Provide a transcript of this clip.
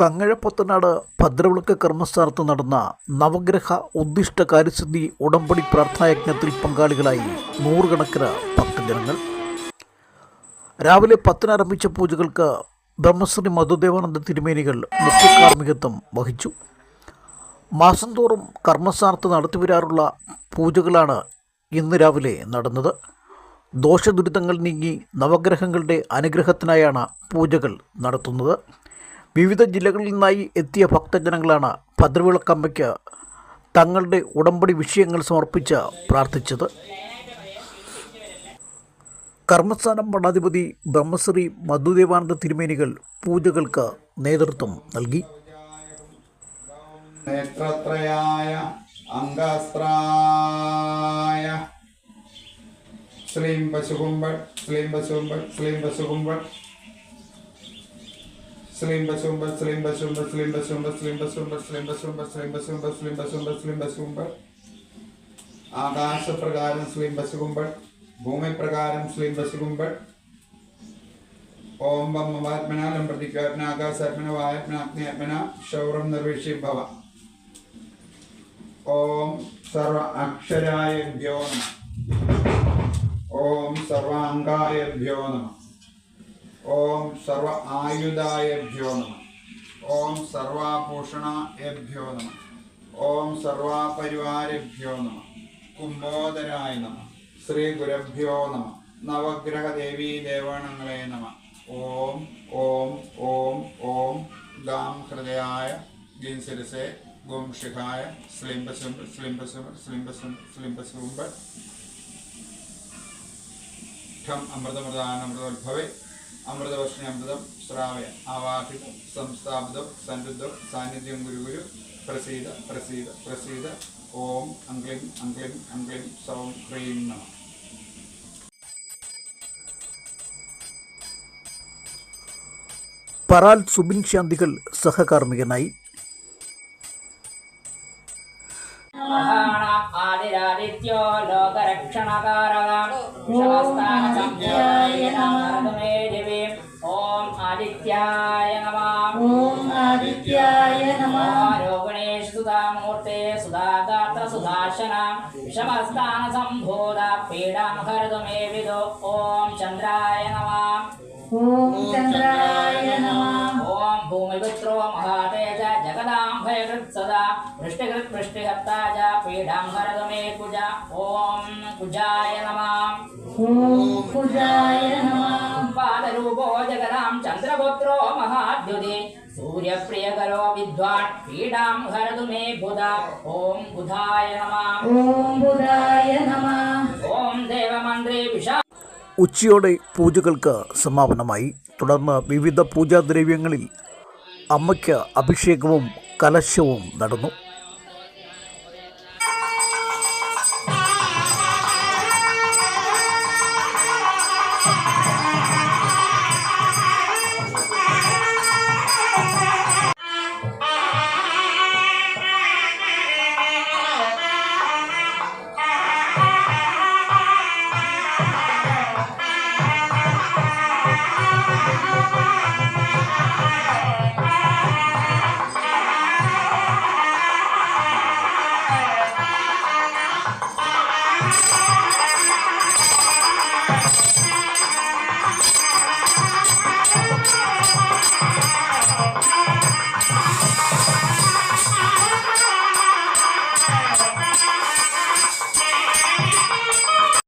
കങ്ങഴപ്പത്തനാട് ഭദ്രവിളക്ക് കർമ്മസ്ഥാനത്ത് നടന്ന നവഗ്രഹ ഉദ്ദിഷ്ട കാര്യസിദ്ധി ഉടമ്പടി പ്രാർത്ഥനായജ്ഞത്തിൽ പങ്കാളികളായി നൂറുകണക്കിന് ഭക്തജനങ്ങൾ. രാവിലെ പത്തിനാരംഭിച്ച പൂജകൾക്ക് ബ്രഹ്മശ്രീ മധുദേവാനന്ദ തിരുമേനികൾ മുഖ്യ കാർമ്മികത്വം വഹിച്ചു. മാസം തോറും കർമ്മസ്ഥാനത്ത് നടത്തിവരാറുള്ള പൂജകളാണ് ഇന്ന് രാവിലെ നടന്നത്. ദോഷദുരിതങ്ങൾ നീങ്ങി നവഗ്രഹങ്ങളുടെ അനുഗ്രഹത്തിനായാണ് പൂജകൾ നടത്തുന്നത്. വിവിധ ജില്ലകളിൽ നിന്നായി എത്തിയ ഭക്തജനങ്ങളാണ് ഭദ്രവിളക്കമ്മയ്ക്ക് തങ്ങളുടെ ഉടമ്പടി വിഷയങ്ങൾ സമർപ്പിച്ച് പ്രാർത്ഥിച്ചത്. കർമ്മസ്ഥാനം മഠാധിപതി ബ്രഹ്മശ്രീ മധുദേവാനന്ദ തിരുമേനികൾ പൂജകൾക്ക് നേതൃത്വം നൽകി. നേത്രത്രയായ ശ്രീം പശുകുമ്പൾ ശ്രീം പശുകുമ്പൾ ശ്രീം പശുകുമ്പൾ Slim Basum Baslim Basum Baslim Basum Baslim Basum Baslim Basum Baslim Basum Baslim Basum Baslim Basum ആകാശപ്രകാരം സ്ലിം ബസുകുമ്പൾ ഭൂമി പ്രകാരം സ്ലിം ബസുകുമ്പൾ ഓം ബമ്മവാത്മന ലംബർദിക്കാത്മന ആകാശാത്മന വായാത്മനാഗ്നയാത്മന ക്ഷൗരം നിർവിഷി ഭവ ഓം സർവ അക്ഷരായ ഭ്യോ നമ. ഓം സർവാംഗായ ഭ്യോ നമ. ഓം സർവ ആയുധായഭ്യോ നമ. ഓം സർവാഭൂഷണേഭ്യോ നമ. ഓം സർവാപരിവാരഭ്യോ നമ. കുംഭോദരായ നമ. ശ്രീ ഗുരഭ്യോ നമ. നവഗ്രഹ ദേവീ ദേവാണങ്ങളെ നമ. ഓം ഓം ഓം ഓം. ഗാം ഹൃദയായ ഗീം ശിരസേ ഗും ശിഖായ. സ്ലിംബസുംബ് സ്ലിംബസുംബ് ശ്ലിംബസുംബ ഠം അമൃതമൃതാനമൃതോത്ഭവേ അമൃതവർഷണാമൃതം ശ്രാവയ ആവാഹിം സംസ്ഥാപിതം സന്നിധം സാന്നിധ്യം ഗുരുഗുരു പ്രസീത പ്രസീത പ്രസീത ഓം അംഗ്ലിം അംഗ്ലിം അംഗ്ലിം സൗം ക്രീം നമ. പറാൽ സുബിൻ ശാന്തികൾ സഹകാർമ്മികനായി. ആദിരാദിത്യോ ലോകരക്ഷണകാരണ सुधागात्र सुधाशना विषमस्तानसम्भूता पीडां हरतु मे विदो ॐ चन्द्राय नमः। ॐ चन्द्राय नमः। ॐ भूमिपुत्रो महातेज। जगदां भयकृत् सदा वृष्टिकृत् वृष्टिहर्ता च पीडां हरतु मे कुज ॐ कुजाय नमः। ബാലരൂപോ ജഗതാം ചന്ദ്രപുത്രോ മഹാദ്യുതി സൂര്യപ്രിയകരോ വിദ്വാൻ പീഡാം ഹരതു മേ ബുധ ഓം ബുധായ നമ ഓം ദേവമന്ത്രി വിഷാ ഉച്ചയോടെ പൂജകൾക്ക് സമാപനമായി. തുടർന്ന് വിവിധ പൂജാദ്രവ്യങ്ങളിൽ അമ്മയ്ക്ക് അഭിഷേകവും കലശവും നടന്നു.